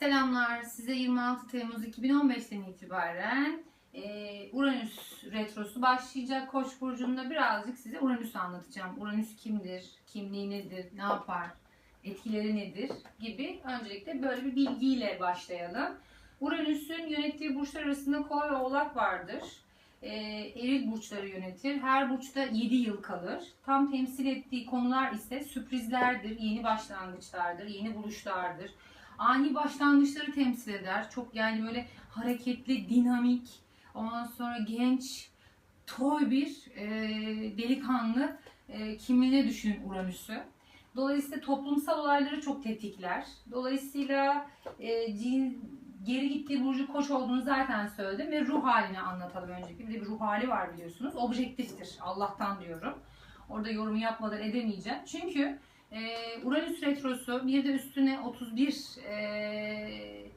Selamlar. Size 26 Temmuz 2015'ten itibaren e, Uranüs retrosu başlayacak. Koç burcunda birazcık size Uranüs'ü anlatacağım. Uranüs kimdir, kimliği nedir, ne yapar, etkileri nedir gibi öncelikle böyle bir bilgiyle başlayalım. Uranüs'ün yönettiği burçlar arasında Kova ve Oğlak vardır. E, eril burçları yönetir. Her burçta 7 yıl kalır. Tam temsil ettiği konular ise sürprizlerdir, yeni başlangıçlardır, yeni buluşlardır ani başlangıçları temsil eder. Çok yani böyle hareketli, dinamik, ondan sonra genç, toy bir e, delikanlı e, kimliğine düşünün Uranüs'ü. Dolayısıyla toplumsal olayları çok tetikler. Dolayısıyla e, cin, geri gittiği burcu koç olduğunu zaten söyledim ve ruh halini anlatalım öncelikle. Bir de bir ruh hali var biliyorsunuz. Objektiftir. Allah'tan diyorum. Orada yorum yapmadan edemeyeceğim. Çünkü ee, Uranüs retrosu bir de üstüne 31 e,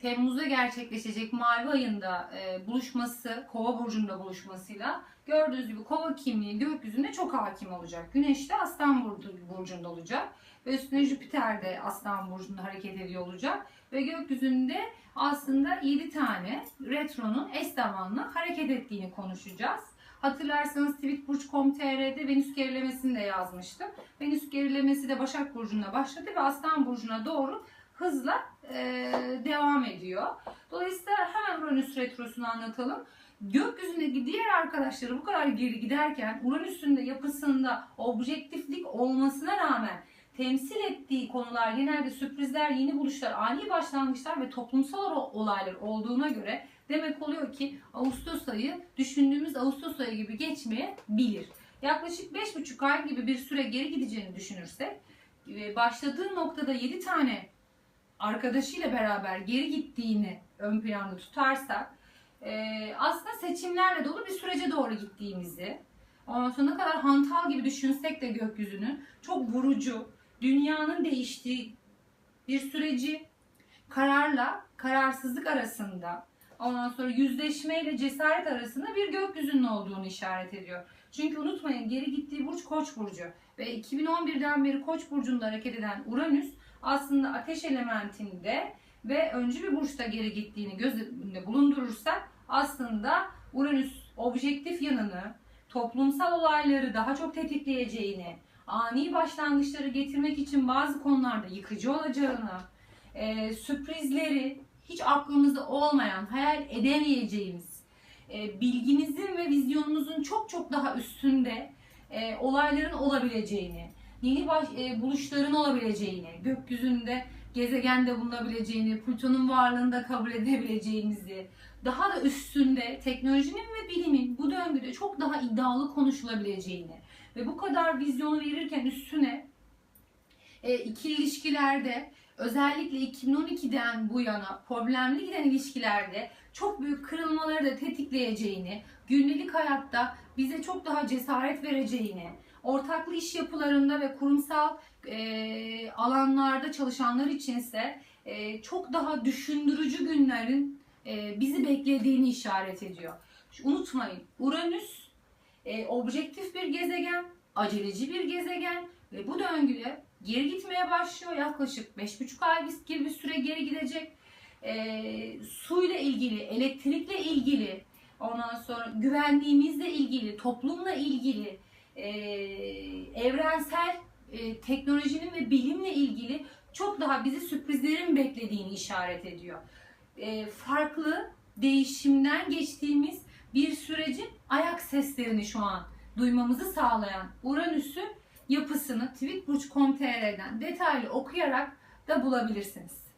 Temmuz'da gerçekleşecek Mavi ayında e, buluşması, Kova burcunda buluşmasıyla gördüğünüz gibi Kova kimliği gökyüzünde çok hakim olacak. Güneş de Aslan burcunda olacak ve üstüne Jüpiter de Aslan burcunda hareket ediyor olacak ve gökyüzünde aslında 7 tane retronun eş zamanlı hareket ettiğini konuşacağız. Hatırlarsanız tweetburç.com.tr'de Venüs gerilemesini de yazmıştım. Venüs gerilemesi de Başak Burcu'na başladı ve Aslan Burcu'na doğru hızla e, devam ediyor. Dolayısıyla hemen Uranüs retrosunu anlatalım. Gökyüzündeki diğer arkadaşları bu kadar geri giderken Uranüs'ün de yapısında objektiflik olmasına rağmen temsil ettiği konular genelde sürprizler, yeni buluşlar, ani başlangıçlar ve toplumsal olaylar olduğuna göre demek oluyor ki Ağustos ayı düşündüğümüz Ağustos ayı gibi geçmeyebilir. Yaklaşık 5,5 ay gibi bir süre geri gideceğini düşünürsek başladığı noktada 7 tane arkadaşıyla beraber geri gittiğini ön planda tutarsak aslında seçimlerle dolu bir sürece doğru gittiğimizi Ondan sonra ne kadar hantal gibi düşünsek de gökyüzünün çok vurucu, dünyanın değiştiği bir süreci kararla kararsızlık arasında ondan sonra yüzleşme ile cesaret arasında bir gökyüzünün olduğunu işaret ediyor. Çünkü unutmayın geri gittiği burç Koç burcu ve 2011'den beri Koç burcunda hareket eden Uranüs aslında ateş elementinde ve öncü bir burçta geri gittiğini göz önünde bulundurursak aslında Uranüs objektif yanını, toplumsal olayları daha çok tetikleyeceğini, ani başlangıçları getirmek için bazı konularda yıkıcı olacağını, e, sürprizleri hiç aklımızda olmayan, hayal edemeyeceğimiz, e, bilginizin ve vizyonunuzun çok çok daha üstünde e, olayların olabileceğini, yeni baş, e, buluşların olabileceğini, gökyüzünde gezegende bulunabileceğini, Plüton'un varlığını da kabul edebileceğimizi, daha da üstünde teknolojinin ve bilimin bu döngüde çok daha iddialı konuşulabileceğini ve bu kadar vizyonu verirken üstüne e, ikili ilişkilerde özellikle 2012'den bu yana problemli giden ilişkilerde çok büyük kırılmaları da tetikleyeceğini, günlük hayatta bize çok daha cesaret vereceğini, ortaklı iş yapılarında ve kurumsal e, alanlarda çalışanlar içinse e, çok daha düşündürücü günlerin e, bizi beklediğini işaret ediyor. Unutmayın Uranüs e, objektif bir gezegen, aceleci bir gezegen ve bu döngüde geri gitmeye başlıyor. Yaklaşık 5,5 ay gibi bir süre geri gidecek. E, suyla ilgili, elektrikle ilgili, ondan sonra güvenliğimizle ilgili, toplumla ilgili, e, evrensel e, teknolojinin ve bilimle ilgili çok daha bizi sürprizlerin beklediğini işaret ediyor. E, farklı değişimden geçtiğimiz bir sürecin ayak seslerini şu an duymamızı sağlayan Uranüs'ün yapısını tweetburç.com.tr'den detaylı okuyarak da bulabilirsiniz.